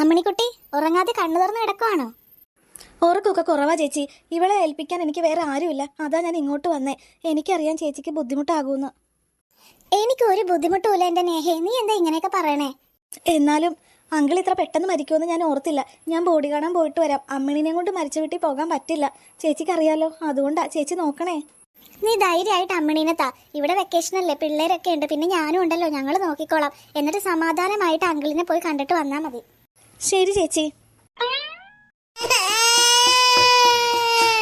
അമ്മണിക്കുട്ടി ഉറങ്ങാതെ കണ്ണു തുറന്ന് കിടക്കുവാണോ? ഓർക്കൊക്കെ കുറവാ ചേച്ചി. ഇവളെ ഏൽപ്പിക്കാൻ എനിക്ക് വേറെ ആരുമില്ല. അതാ ഞാൻ ഇങ്ങോട്ട് വന്നേ. എനിക്കറിയാം ചേച്ചിക്ക് ബുദ്ധിമുട്ടാകുമെന്ന് എനിക്ക് ഒരു ബുദ്ധിമുട്ടുമില്ല എന്റെ നേഹേ നീ എന്താ ഇങ്ങനെയൊക്കെ പറയണേ? എന്നാലും അങ്കിൾ ഇത്ര പെട്ടെന്ന് മരിക്കുമെന്ന് ഞാൻ ഓർത്തില്ല. ഞാൻ ബോഡി കാണാൻ പോയിട്ട് വരാം. അമ്മിണിനെ കൊണ്ട് മരിച്ച വീട്ടിൽ പോകാൻ പറ്റില്ല. ചേച്ചിക്ക് അറിയാലോ അതുകൊണ്ടാ. ചേച്ചി നോക്കണേ. നീ ധൈര്യമായിട്ട് അമ്മണീനെ താ. ഇവിടെ വെക്കേഷൻ അല്ലേ? പിള്ളേരൊക്കെ ഉണ്ട്. പിന്നെ ഞാനും ഉണ്ടല്ലോ. ഞങ്ങൾ നോക്കിക്കോളാം. എന്നിട്ട് സമാധാനമായിട്ട് അങ്കിളിനെ പോയി കണ്ടിട്ട് വന്നാൽ മതി. ശരി ചേച്ചി.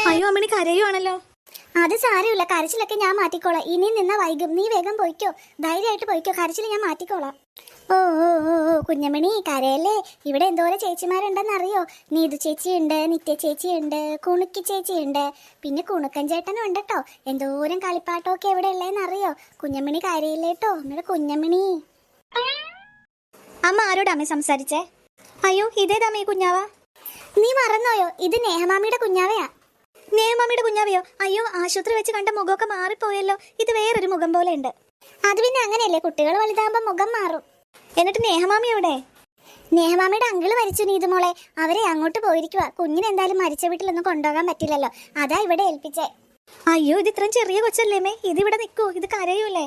അയ്യോ അമ്മണി കരയുവാണല്ലോ. അത് സാരമില്ല. കരച്ചിലൊക്കെ ഞാൻ മാറ്റിക്കോളാം. ഇനി നിന്ന വൈകും. നീ വേഗം പോയിക്കോ. ധൈര്യമായിട്ട് പോയിക്കോ. കരച്ചിൽ ഞാൻ മാറ്റിക്കോളാം. ഓ ഓ ഓ കുഞ്ഞമണി കരയല്ലേ? ഇവിടെ എന്തോരം ചേച്ചിമാരുണ്ടെന്നറിയോ? നീതു ചേച്ചിയുണ്ട് നിത്യ ചേച്ചിയുണ്ട് കുണുക്കി ചേച്ചിയുണ്ട്. പിന്നെ കുണുക്കൻ ചേട്ടനും ഉണ്ട് കേട്ടോ എന്തോരം കളിപ്പാട്ടമൊക്കെ എവിടെ ഉള്ളതെന്നറിയോ? കുഞ്ഞമണി കരയില്ലേട്ടോ നമ്മുടെ കുഞ്ഞമണി അമ്മ ആരോടാ അമ്മ സംസാരിച്ചേ? അയ്യോ ഇതേ ഈ കുഞ്ഞാവ. നീ മറന്നോയോ? ഇത് നേഹമാമിയുടെ കുഞ്ഞാവയാ. നേഹമാമിയുടെ കുഞ്ഞാവയോ? അയ്യോ ആശുപത്രി വെച്ച് കണ്ട മുഖമൊക്കെ മാറിപ്പോയല്ലോ. ഇത് വേറൊരു മുഖം പോലെ ഉണ്ട്. അത് പിന്നെ അങ്ങനെയല്ലേ? കുട്ടികൾ വലുതാകുമ്പോൾ മുഖം മാറും. എന്നിട്ട് നേഹമാമി എവിടെ? നേഹമാമിയുടെ അങ്കിൾ മരിച്ചു നീതുമോളെ. അവരെ അങ്ങോട്ട് പോയിരിക്കുക കുഞ്ഞിനെ എന്തായാലും മരിച്ച വീട്ടിലൊന്നും കൊണ്ടുപോകാൻ പറ്റില്ലല്ലോ. അതാ ഇവിടെ ഏൽപ്പിച്ചേ. അയ്യോ ഇത് ഇത്രയും ചെറിയ കൊച്ചല്ലേ കൊച്ചല്ലേമേ ഇതിവിടെ നിൽക്കൂ ഇത് കരയൂലേ?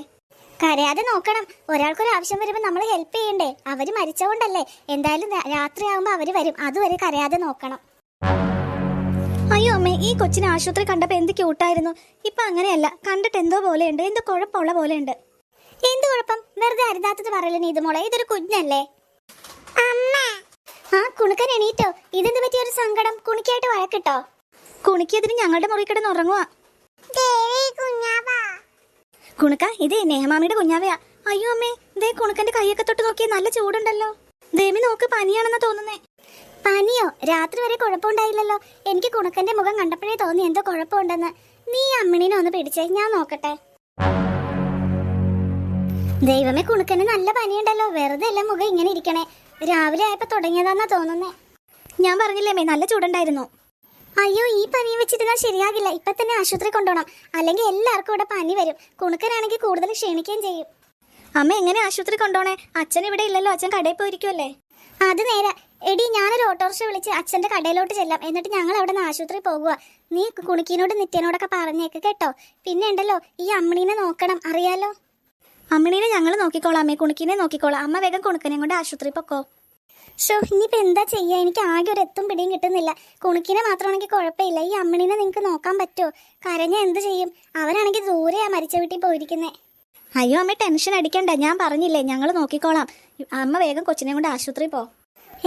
കരയാതെ നോക്കണം. ഒരാൾക്കൊരു ആവശ്യം വരുമ്പോൾ നമ്മൾ ഹെൽപ്പ് ചെയ്യണ്ടേ? അവർ മരിച്ചോണ്ടല്ലേ? എന്തായാലും രാത്രി രാത്രിയാകുമ്പോൾ അവർ വരും. അതുവരെ കരയാതെ നോക്കണം. അയ്യോ അമ്മേ ഈ കൊച്ചിനെ ആശുപത്രി കണ്ടപ്പോൾ എന്ത് ക്യൂട്ടായിരുന്നു ഇപ്പൊ അങ്ങനെയല്ല. കണ്ടിട്ട് എന്തോ പോലെയുണ്ട്. എന്തോ കുഴപ്പമുള്ള പോലെയുണ്ട്. എന്ത് കുഴപ്പം? വെറുതെ അരുതാത്തത് പറയല്ലേ നീതുമോളെ ഇതൊരു കുഞ്ഞല്ലേ? ആ കുണുക്കൻ എണീറ്റോ? ഇതെന്ത് പറ്റിയ ഒരു സങ്കടം? കുണിക്കായിട്ട് വഴക്കിട്ടോ? കുണിക്കിയതിന് ഞങ്ങളുടെ മുറി കിടന്ന് ഉറങ്ങുവാ. കുണുക്ക ഇതേ നേഹമാമിയുടെ കുഞ്ഞാവയാ. അയ്യോ അമ്മേ ദേ കുണുക്കന്റെ കൈയൊക്കെ തൊട്ട് നോക്കിയേ നല്ല ചൂടുണ്ടല്ലോ. ദേമി നോക്ക് പനിയാണെന്നാ തോന്നുന്നേ. പനിയോ? രാത്രി വരെ കുഴപ്പമുണ്ടായില്ലല്ലോ. എനിക്ക് കുണുക്കന്റെ മുഖം കണ്ടപ്പോഴേ തോന്നി എന്തോ കുഴപ്പമുണ്ടെന്ന്. നീ അമ്മിണിനെ ഒന്ന് പിടിച്ചേ ഞാൻ നോക്കട്ടെ. ദൈവമേ കുണുക്കന് നല്ല പനിയുണ്ടല്ലോ. വെറുതെ അല്ല മുഖം ഇങ്ങനെ ഇരിക്കണേ. രാവിലെ ആയപ്പോ തുടങ്ങിയതാന്നാ തോന്നുന്നേ. ഞാൻ പറഞ്ഞില്ലേമേ നല്ല ചൂടുണ്ടായിരുന്നു. അയ്യോ ഈ പനി വെച്ചിരുന്നാൽ ശരിയാകില്ല. ഇപ്പൊ തന്നെ ആശുപത്രി കൊണ്ടുപോകണം. അല്ലെങ്കിൽ എല്ലാവർക്കും ഇവിടെ പനി വരും. കുണുക്കനാണെങ്കിൽ കൂടുതൽ ക്ഷീണിക്കുകയും ചെയ്യും. അമ്മ എങ്ങനെ ആശുപത്രി കൊണ്ടോണേ അച്ഛൻ ഇവിടെ ഇല്ലല്ലോ. അച്ഛൻ കടയിൽ പോയിരിക്കുമല്ലേ അത് നേരെ. എടി ഞാനൊരു ഓട്ടോറിക്ഷ വിളിച്ച് അച്ഛന്റെ കടയിലോട്ട് ചെല്ലാം. എന്നിട്ട് ഞങ്ങൾ അവിടെ നിന്ന് ആശുപത്രി പോകുക നീ കുണുക്കിനോട് നിത്യനോടൊക്കെ പറഞ്ഞേക്ക് കേട്ടോ? പിന്നെ ഉണ്ടല്ലോ ഈ അമ്മണീനെ നോക്കണം. അറിയാലോ? അമ്മണീനെ ഞങ്ങൾ നോക്കിക്കോളാം അമ്മേ. കുണുക്കിനെ നോക്കിക്കോളാം. അമ്മ വേഗം കുണുക്കനെ കൊണ്ട് ആശുപത്രി പൊക്കോ. ഷോ ഇനിയിപ്പോൾ എന്താ ചെയ്യുക എനിക്ക് ആകെ ഒരു എത്തും പിടിയും കിട്ടുന്നില്ല. കുണുക്കിനെ മാത്രമാണെങ്കിൽ കുഴപ്പമില്ല. ഈ അമ്മണീനെ നിങ്ങൾക്ക് നോക്കാൻ പറ്റുമോ കരഞ്ഞ എന്ത് ചെയ്യും? അവനാണെങ്കിൽ ദൂരെയാണ് മരിച്ച വീട്ടിൽ പോയിരിക്കുന്നത് അയ്യോ അമ്മ ടെൻഷൻ അടിക്കണ്ട. ഞാൻ പറഞ്ഞില്ലേ ഞങ്ങൾ നോക്കിക്കോളാം. അമ്മ വേഗം കൊച്ചിനെ കൊണ്ട് ആശുപത്രി പോ.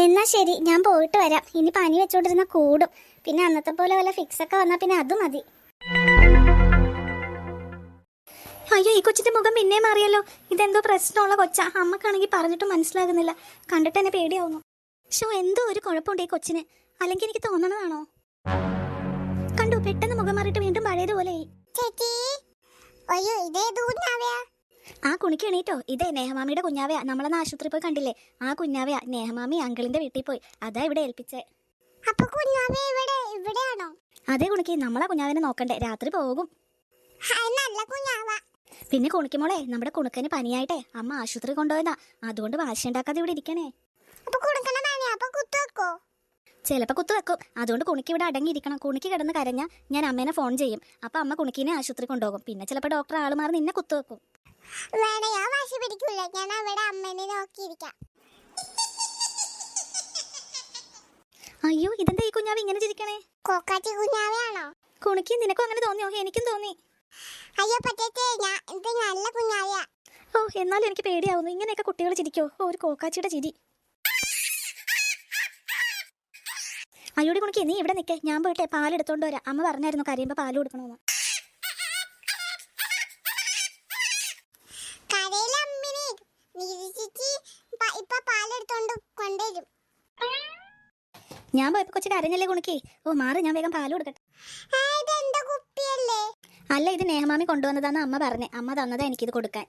എന്നാ ശരി ഞാൻ പോയിട്ട് വരാം. ഇനി പനി വെച്ചോണ്ടിരുന്ന കൂടും. പിന്നെ അന്നത്തെ പോലെ വല്ല ഫിക്സ് ഒക്കെ വന്നാൽ പിന്നെ അത് മതി. അയ്യോ ഈ കൊച്ചിന്റെ മുഖം പിന്നെ മാറിയല്ലോ. ഇതെന്തോ പ്രശ്നമുള്ള കൊച്ചാ. അമ്മക്കാണെങ്കിൽ പറഞ്ഞിട്ട് മനസ്സിലാകുന്നില്ല. കണ്ടിട്ട് എന്നെ പേടിയാവുന്നു. ഷോ എന്തോ ഒരു കുഴപ്പമുണ്ട് ഈ കൊച്ചിന്. അല്ലെങ്കിൽ എനിക്ക് തോന്നണതാണോ? കണ്ടു പെട്ടെന്ന് മുഖം മാറിയിട്ട് വീണ്ടും പഴയതുപോലെ ആ കുണിക്ക് എണീറ്റോ ഇതേ നേഹമാമിയുടെ കുഞ്ഞാവയാ. നമ്മളെന്ന് ആശുപത്രി പോയി കണ്ടില്ലേ? ആ കുഞ്ഞാവയാ. നേഹമാമി അങ്കിളിന്റെ വീട്ടിൽ പോയി. അതാ ഇവിടെ ഏൽപ്പിച്ചേ. അതേ കുണിക്ക് നമ്മളെ കുഞ്ഞാവിനെ നോക്കണ്ടേ. രാത്രി പോകും. നല്ല കുഞ്ഞാവ. പിന്നെ കുണിക്കുമോളെ നമ്മുടെ കുണുക്കന് പനിയായിട്ടെ. അമ്മ ആശുപത്രി കൊണ്ടുപോയതാ. അതുകൊണ്ട് വാശി ഉണ്ടാക്കാതെ ഇവിടെ ഇരിക്കണേ. ചിലപ്പോൾ കുത്തു വെക്കും? അതുകൊണ്ട് കുണിക്ക് ഇവിടെ അടങ്ങിയിരിക്കണം കുണിക്ക് കിടന്ന് കരഞ്ഞാൽ ഞാൻ അമ്മേനെ ഫോൺ ചെയ്യും. അപ്പൊ അമ്മ കുണിക്കിനെ ആശുപത്രി കൊണ്ടുപോകും. പിന്നെ ചിലപ്പോൾ ഡോക്ടർ ആൾ മാറി നിന്നെ കുത്തു വെക്കും. ഞാൻ വാശി പിടിക്കില്ല ഞാൻ അവിടെ അമ്മേനെ നോക്കിയിരിക്കാം അയ്യോ ഇതെന്താ ഈ കുഞ്ഞാവ് ഇങ്ങനെ ചിരിക്കണേ? കോക്കാച്ചി കുഞ്ഞാവയാണോ? കുണിക്ക് നിനക്കും അങ്ങനെ തോന്നിയോ? എനിക്കും തോന്നി. അയ്യോ പറ്റേ ഞാൻ ഇത് നല്ല കുഞ്ഞാവയാ ഓ എന്നാലും എനിക്ക് പേടിയാവുന്നു. ഇങ്ങനെയൊക്കെ കുട്ടികൾ ചിരിക്കോ? ഓ ഒരു കോക്കാച്ചിയുടെ ചിരി. അയ്യോടി കുണിക്ക് നീ ഇവിടെ നിൽക്കേ ഞാൻ പോയിട്ട് പാലെടുത്തോണ്ട് വരാം. അമ്മ പറഞ്ഞായിരുന്നു കരയുമ്പോൾ പാൽ കൊടുക്കണമെന്ന്. ഞാൻ പോയപ്പോ കൊച്ചു കരഞ്ഞല്ലേ കുണിക്കേ? ഓ മാറി ഞാൻ വേഗം പാൽ കൊടുക്കട്ടെ. അല്ല ഇത് നേഹമാമി കൊണ്ടുവന്നതാന്ന് അമ്മ പറഞ്ഞേ. അമ്മ തന്നതാ എനിക്കിത് കൊടുക്കാൻ.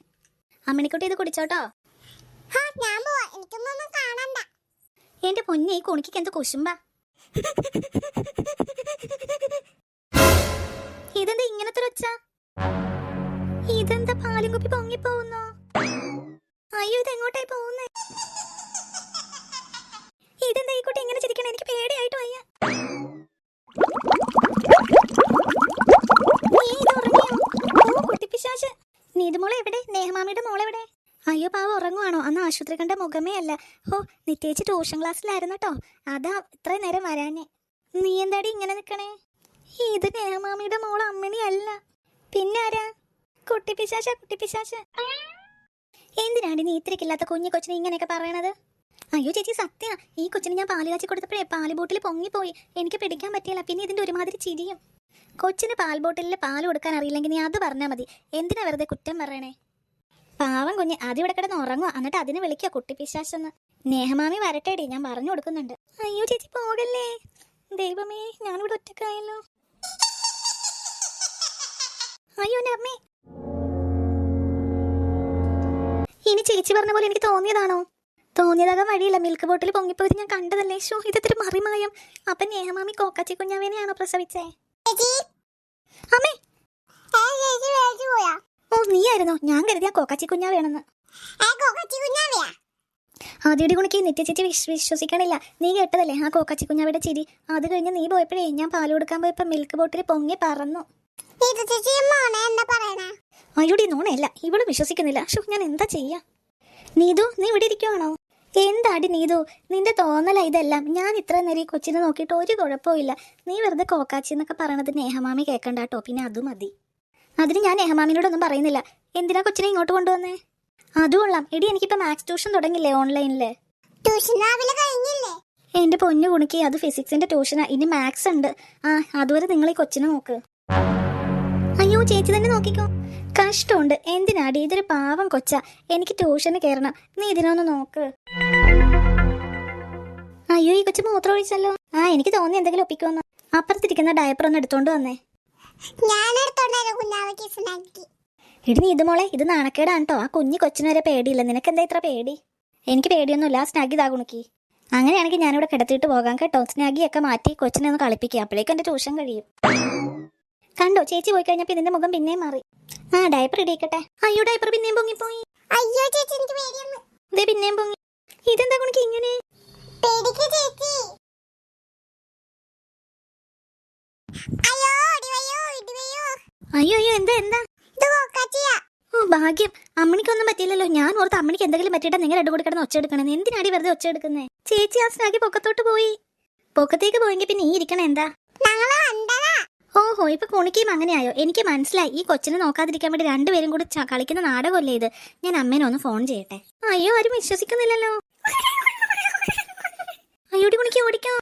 അമ്മിണിക്കുട്ടി ഇത് കുടിച്ചോട്ടോ? എന്റെ പൊന്നെ ഈ കുണിക്ക് എന്ത് കുശുമ്പ. ഇതെന്താ ഇങ്ങനത്തെ ഒച്ച? ഇതെന്താ പാലും കുപ്പി പൊങ്ങിപ്പോകുന്നോ അയ്യോ ഇത് എങ്ങോട്ടായി പോകുന്നേ? ഇതെന്താ നേഹമാമിയുടെ മോളെവിടെ? അയ്യോ പാവ ഉറങ്ങുവാണോ? അന്ന് ആശുപത്രി കണ്ട മുഖമേ അല്ല. ഓ നിത്യേച്ച് ട്യൂഷൻ ക്ലാസ്സിലായിരുന്നു കേട്ടോ. അതാ ഇത്ര നേരം വരാനേ നീ എന്താടി ഇങ്ങനെ നിക്കണേ? ഇത് നേഹമാമിയുടെ മോൾ അമ്മിണി അല്ല. പിന്നെ ആരാ? കുട്ടിപ്പിശാശ കുട്ടിപ്പിശാശ എന്തിനാടി നീ ഇത്രയ്ക്കില്ലാത്ത കുഞ്ഞു കൊച്ചിനെ ഇങ്ങനെയൊക്കെ പറയണത്? അയ്യോ ചേച്ചി സത്യ. ഈ കൊച്ചിന് ഞാൻ പാൽ കാച്ചി കൊടുത്തപ്പോഴേ പാൽ ബോട്ടിൽ പൊങ്ങിപ്പോയി. എനിക്ക് പിടിക്കാൻ പറ്റിയില്ല. പിന്നെ ഇതിന്റെ ഒരുമാതിരി ചിരിയും. കൊച്ചിന് പാൽ ബോട്ടിലിൽ പാൽ കൊടുക്കാൻ അറിയില്ലെങ്കിൽ നീ അത് പറഞ്ഞാൽ മതി. എന്തിനാ വെറുതെ കുറ്റം പറയണേ? പാവം കുഞ്ഞ് ആദ്യം ഇവിടെ കിടന്ന് ഉറങ്ങുക എന്നിട്ട് അതിന് വിളിക്കുക കുട്ടി പിശാശെന്ന്. നേഹമാമി വരട്ടേടി ഞാൻ പറഞ്ഞു കൊടുക്കുന്നുണ്ട്. അയ്യോ ചേച്ചി പോകല്ലേ? ദൈവമേ ഞാനിവിടെ ഒറ്റക്കായല്ലോ അയ്യോ എന്റെ അമ്മേ. ഇനി ചേച്ചി പറഞ്ഞ പോലെ എനിക്ക് തോന്നിയതാണോ? തോന്നിയതാകാൻ വഴിയില്ല. മിൽക്ക് ബോട്ടിൽ പൊങ്ങിപ്പോയത് ഞാൻ കണ്ടതല്ലേ. ഷോ ഇതൊരു മറിമായം. അപ്പൊ നേഹമാമി കോക്കാച്ചി കുഞ്ഞാവേനെയാണോ പ്രസവിച്ചേ? അമ്മേ നീയായിരുന്നോ? ഞാൻ കരുതിയ കോക്കാച്ചി കുഞ്ഞാവേണെന്ന് ആദ്യയുടെ കുണിക്ക് നിത്യ ചേച്ചി വിശ്വ വിശ്വസിക്കണില്ല. നീ കേട്ടതല്ലേ ആ കോക്കാച്ചി കുഞ്ഞാവിടെ ചിരി? അത് കഴിഞ്ഞ് നീ പോയപ്പോഴേ ഞാൻ പാൽ കൊടുക്കാൻ പോയപ്പോ മിൽക്ക് ബോട്ടിൽ പൊങ്ങി പറന്നു. അയ്യോടി നോണയല്ല. ഇവൾ വിശ്വസിക്കുന്നില്ല. ഷോ ഞാൻ എന്താ ചെയ്യാ? നീതു നീ ഇവിടെ ഇരിക്കുവാണോ? എന്താടി നീതു? നിന്റെ തോന്നല ഇതെല്ലാം. ഞാൻ ഇത്ര നേരം ഈ കൊച്ചിനെ നോക്കിയിട്ട് ഒരു കുഴപ്പമില്ല നീ വെറുതെ കോക്കാച്ചി എന്നൊക്കെ പറയണത് നേഹമാമി കേൾക്കണ്ട കേട്ടോ പിന്നെ അത് മതി. അതിന് ഞാൻ നെഹമാമിനോടൊന്നും പറയുന്നില്ല. എന്തിനാ കൊച്ചിനെ ഇങ്ങോട്ട് കൊണ്ടുവന്നേ? അതും കൊള്ളാം. എടി എനിക്കിപ്പോ മാത്സ് ട്യൂഷൻ തുടങ്ങില്ലേ ഓൺലൈനിൽ? എന്റെ പൊന്നു കുണുക്കി അത് ഫിസിക്സിന്റെ ട്യൂഷനാ. ഇനി മാത്സ് ഉണ്ട്. ആ അതുവരെ നിങ്ങൾ ഈ കൊച്ചിനെ നോക്ക്. അയ്യോ ചേച്ചി തന്നെ നോക്കിക്കോ. കഷ്ടമുണ്ട്. എന്തിനാടി ഇതൊരു പാവം കൊച്ച. എനിക്ക് ട്യൂഷന് കയറണം. നീ ഇതിനൊന്ന് നോക്ക്. അയ്യോ ഈ കൊച്ചു മൂത്രം ഒഴിച്ചല്ലോ. ആ എനിക്ക് തോന്നി എന്തെങ്കിലും ഒപ്പിക്കുമെന്ന് അപ്പുറത്തിരിക്കുന്ന ഡയപ്പർ ഒന്ന് എടുത്തോണ്ട് വന്നേ. ഞാൻ എടുത്തോണ്ടായിരുന്നു കുഞ്ഞാവയ്ക്ക് ഇടി നീ ഇത് മോളെ ഇത് നാണക്കേടാണ് കേട്ടോ ആ കുഞ്ഞു കൊച്ചിന് വരെ പേടിയില്ല. നിനക്ക് എന്താ ഇത്ര പേടി? എനിക്ക് പേടിയൊന്നുമില്ല. സ്നാഗി ഇതാ കുണുക്കി. അങ്ങനെയാണെങ്കിൽ ഞാനിവിടെ കിടത്തിയിട്ട് പോകാം കേട്ടോ. സ്നാഗിയൊക്കെ മാറ്റി കൊച്ചിനെ ഒന്ന് കളിപ്പിക്കുക അപ്പോഴേക്കും എന്റെ ട്യൂഷൻ കഴിയും. കണ്ടോ? ചേച്ചി പോയി കഴിഞ്ഞപ്പോൾ ഇതിന്റെ മുഖം പിന്നെയും മാറി. ആ ഡയപ്പർ ഇടിയിക്കട്ടെ അയ്യോ ഡയപ്പർ പിന്നെയും പൊങ്ങി പോയി അയ്യോ ചേച്ചി എനിക്ക് പേടിയൊന്ന് ഇതേ പിന്നെയും പൊങ്ങി. ഇതെന്താ കുണുക്കി ഇങ്ങനെ? പേടിക്ക് ചേച്ചി. അയ്യോ അയ്യോ എന്താ എന്താ? ഓ ഭാഗ്യം. അമ്മണിക്കൊന്നും പറ്റിയില്ലല്ലോ. ഞാൻ ഓർത്ത് അമ്മണിക്ക് എന്തെങ്കിലും പറ്റിയിട്ട് നിങ്ങൾ രണ്ടു കൂടി കിടന്ന് ഒച്ച എടുക്കണേ എന്തിനാടി വെറുതെ ഒച്ച എടുക്കുന്നേ? ചേച്ചി ആ സ്നാഗി പൊക്കത്തോട്ട് പോയി. പൊക്കത്തേക്ക് പോയെങ്കിൽ പിന്നെ ഈ ഇരിക്കണേ എന്താ? ഓഹോ ഇപ്പൊ കുണിക്കും അങ്ങനെയായോ? എനിക്ക് മനസ്സിലായി. ഈ കൊച്ചിനെ നോക്കാതിരിക്കാൻ വേണ്ടി രണ്ടുപേരും കൂടി കളിക്കുന്ന നാടകമല്ലേ ഇത്? ഞാൻ അമ്മേനെ ഒന്ന് ഫോൺ ചെയ്യട്ടെ. അയ്യോ ആരും വിശ്വസിക്കുന്നില്ലല്ലോ. അയ്യോടി കുണിക്ക് ഓടിക്കോ.